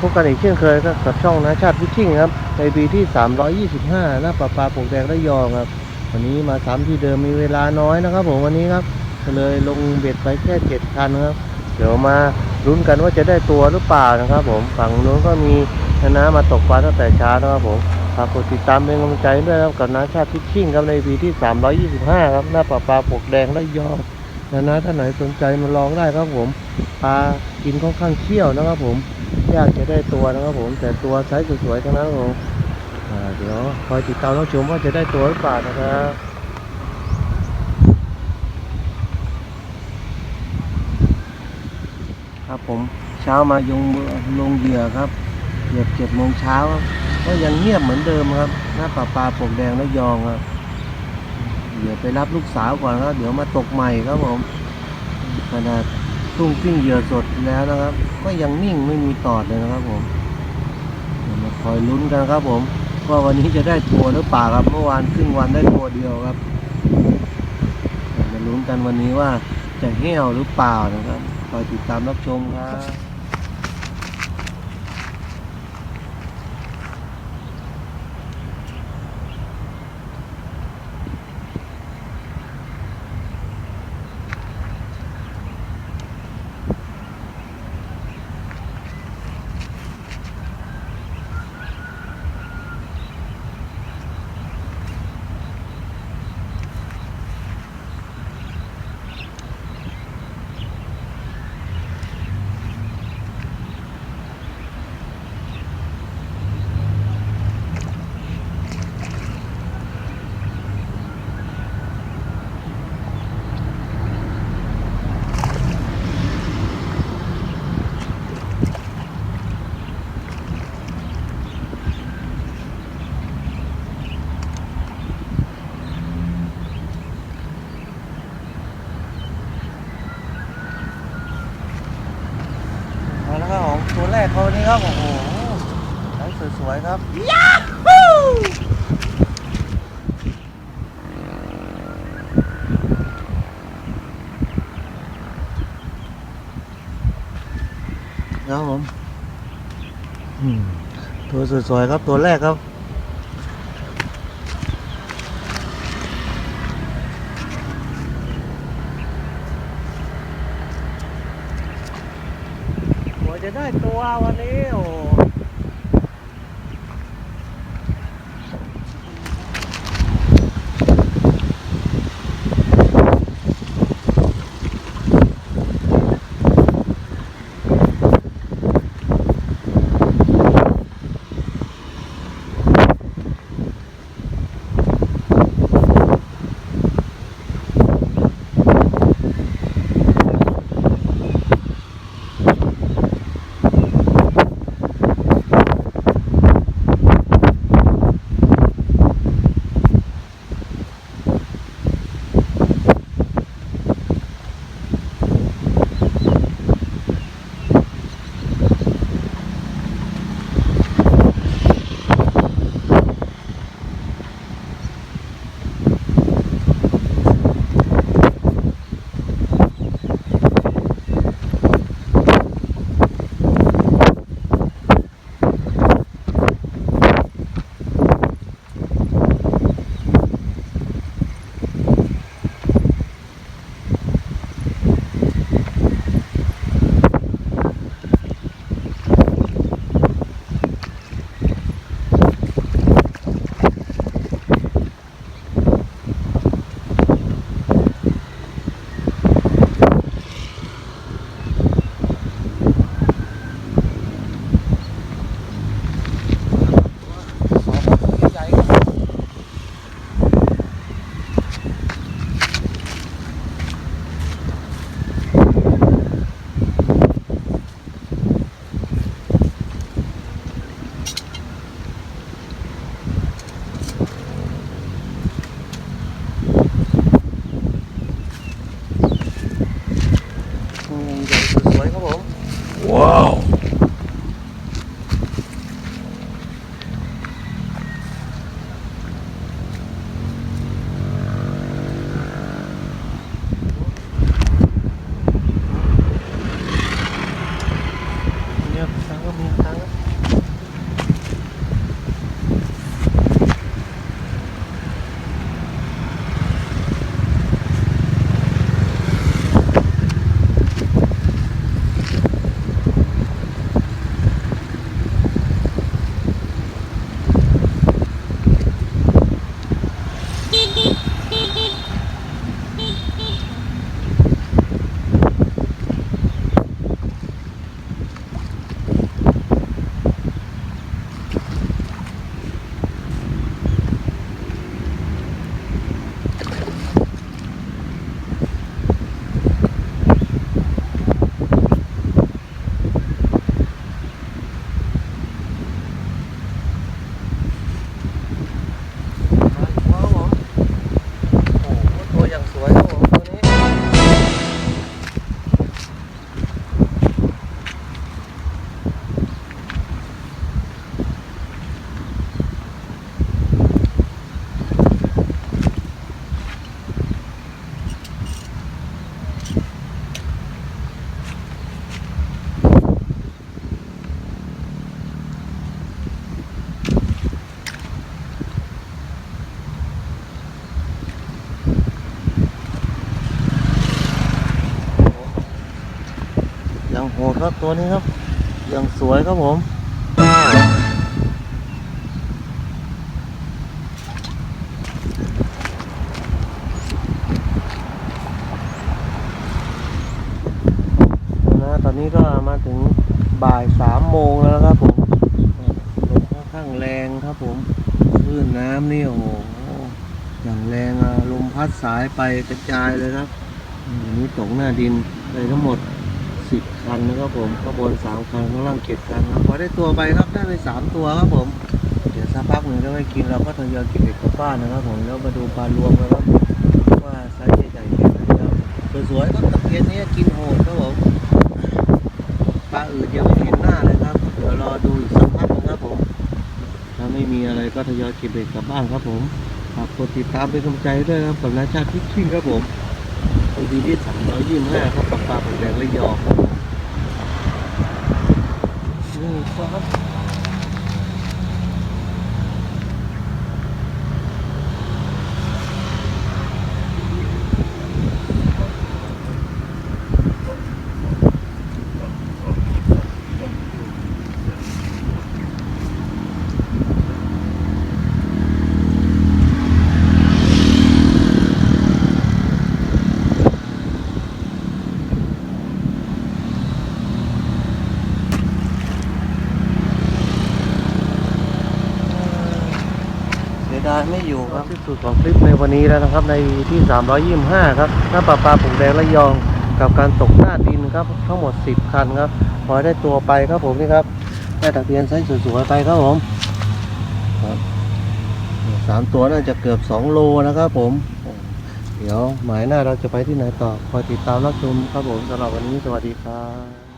พบกันอีกเช่นเคยครับกับช่องนาชาติพิชิ่งครับในปีที่ 325หน้าปลาปลาปลูกแดงระยองครับ วันนี้มาซ้ำที่เดิมมีเวลาน้อยนะครับ ผมวันนี้ครับก็เลยลงเบ็ดไปแค่เจ็ดคันครับ เดี๋ยวมาลุ้นกันว่าจะได้ตัวหรือเปล่านะครับ ผมฝั่งนู้นก็มีนะนะมาตกปลาตั้งแต่เช้านะครับผมฝากกดติดตามเป็นกำลังใจด้วยครับกับน้าชาติพิชชิ่งครับในปีที่ 325 ครับหน้าปลาปลาปลูกแดงระยองนะนะท่าไหนสนใจมาลองได้ครับผมปลากินค่อนข้างเชี่ยวนะครับผม ยากจะได้ตัวนะครับผม แต่ตัวไซส์สวยๆทั้งนั้นครับผมเดี๋ยวคอยติดตามรับชมว่าจะได้ตัวหรือเปล่านะครับครับผมเช้ามายงลงเหยื่อครับเหยียบเจ็ดโมงเช้าก็ยังเงียบเหมือนเดิมครับหน้าปลาปลาปกแดงระยองครับเดี๋ยวไปรับลูกสาวก่อนครับเดี๋ยวมาตกใหม่ครับผมขนาด ตุ้งปิ้งเหยื่อสดแล้วนะครับ ก็ยังนิ่งไม่มีตอดเลยนะครับผมมาคอยลุ้นกันครับผมว่าวันนี้จะได้ตัวหรือเปล่าครับเมื่อวานครึ่งวันได้ตัวเดียวครับมาลุ้นกันวันนี้ว่าจะเหี้ยวหรือเปล่านะครับคอยติดตามรับชมครับมาแล้วครับผมตัวแรกเขาวันนี้ครับโอ้โหไซ ส์สวยๆครับครับผมอืมตัวสวยๆครับตัวแรกครับกว่าจะได้ตัววันนี้โอ้ หดครับตัวนี้ครับ อย่างสวยครับผมนะตอนนี้ก็มาถึงบ่ายสามโมงแล้วครับผมลมค่อนข้างแรงครับผมคลื่นน้ำนี่โอ้โหอย่างแรงลมพัดสายไปกระจายเลยครับอันนี้ตกหน้าดินเลยทั้งหมด สิบคันนะครับผมข้างบนสามคันข้างล่างเจ็ดคันครับพอได้ตัวไปครับได้ไปสามตัวครับผม เดี๋ยวสักพักหนึ่งถ้าไม่กินเราก็ทยอยเก็บเด็กกลับบ้านนะครับผมแล้วมาดูปลารวมนะครับว่าไซส์ใหญ่ๆแค่ไหนครับสวยๆครับตะเพียนนี้กินโหดครับผมปลาอื่นยังไม่เห็นหน้าเลยครับเดี๋ยวรอดูอีกสักพักหนึงครับผมถ้าไม่มีอะไรก็ทยอยเก็บเบ็ดกลับบ้านครับผมฝากกดติดตามเป็นกำลังใจด้วยครับกับนาชาติพิชชิ่งครับผม ปีที่สามร้อยยี่สิบห้าครับปลาปลาแดงระยองนี่ครับ เสียดายไม่อยู่ครับที่สุดของคลิปในวันนี้แล้วนะครับในที่ 325 ครับหน้าปลาปลาผมแดงระยอง กับการตกหน้าดินครับทั้งหมด 10 คันครับพอได้ตัวไปครับผมนี่ครับได้ตะเพียนไซส์สวยๆไปครับผมสามตัวน่าจะเกือบ 2 โลนะครับผม เดี๋ยวหมายหน้าเราจะไปที่ไหนต่อคอยติดตามรับชมครับผมสำหรับวันนี้สวัสดีครับ